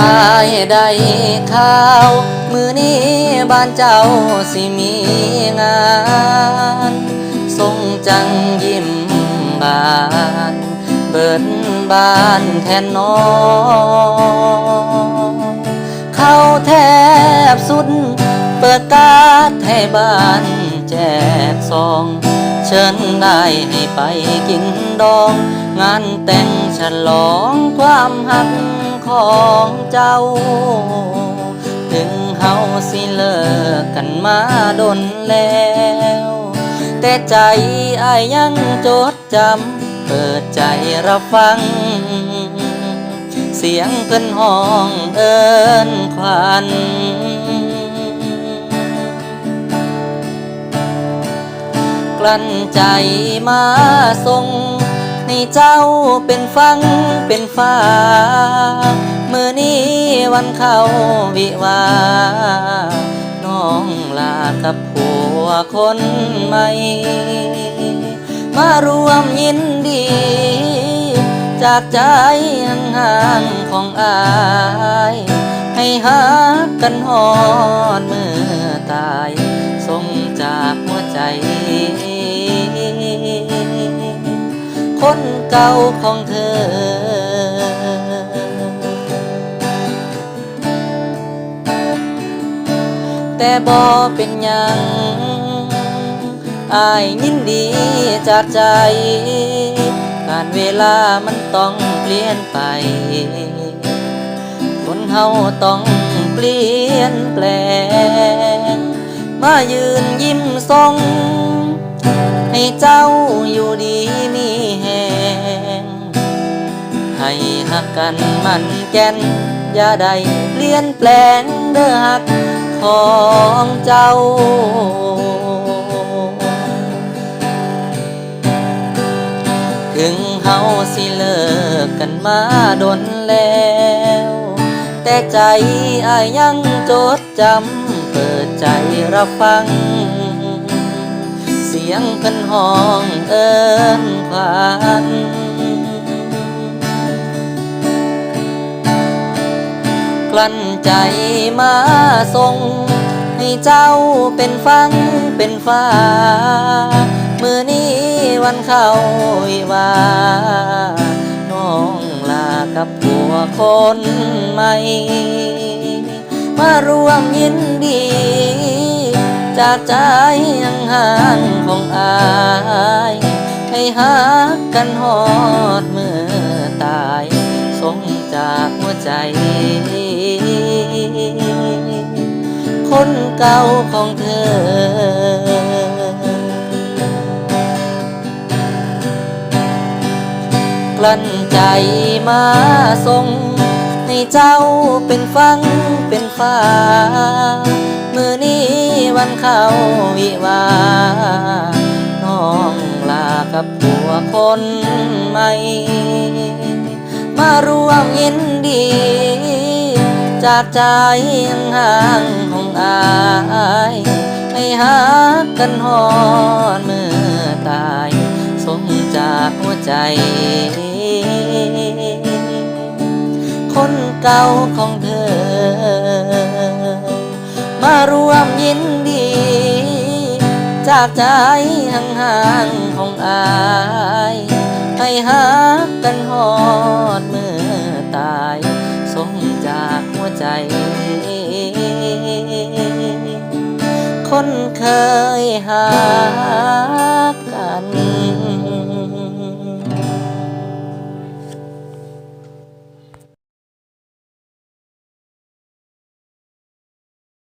อายได้ข่าว มือนี้บ้านเจ้าสิมีงาน ทรงจังยิ้มบาน เบิดบ้านแทนน้องเข้าแทบสุด เปิดกาดให้บ้านแจกซอง เชิญได้ให้ไปกินดอง งานแต่งฉลองความหักของเจ้า ถึงเฮาสิเลิกกันมาดนแล้ว แต่ใจอายยังจดจำ เปิดใจรับฟัง เสียงเพิ่นห้องเอินควันกลั้นใจมาส่ง ให้เจ้าเป็นฟังเป็นฟ้า มือนี้วันเข้าวิวา น้องลากับผัวคนใหม่ มารวมยินดี จากใจห่างของอาย ให้หักกันหอดเมื่อตายส่งจากหัวใจ เก่าของเธอ แต่บอเป็นยังอายยินดีจากใจ การเวลามันต้องเปลี่ยนไป คนเฮาต้องเปลี่ยนแปลง มายืนยิ้มทรงให้เจ้าอยู่ดีมี กันมันแก่นอย่าได้เปลี่ยนแปลงเด้อหักของเจ้าถึงเฮาสิเลิกกันมาดนแล้ว แต่ใจอายยังจดจำ เปิดใจรับฟัง เสียงเพิ่นห้องเอินขวัญ ลั้นใจมาส่งให้เจ้าเป็นฟังเป็นฟ้า มือนี้วันเข้าวิวา น้องลากับผัวคนใหม่ มารวมยินดี จากใจยังห่างของอายให้หักกันหอดเมื่อตายสงจากหัวใจ เก่าของเธอ กลั้นใจมาส่งให้เจ้าเป็นฟังเป็นฟ้า มือนี้วันเข้าวิวา น้องลากับผัวคนใหม่ มารวมยินดี จากใจห่าง องอายให้หักกันหอดเมื่อตายสมจากหัวใจ คนเก่าของเธอ มารวมยินดี จากใจห่างๆของอาย ให้หักกันหอด คนเคยหา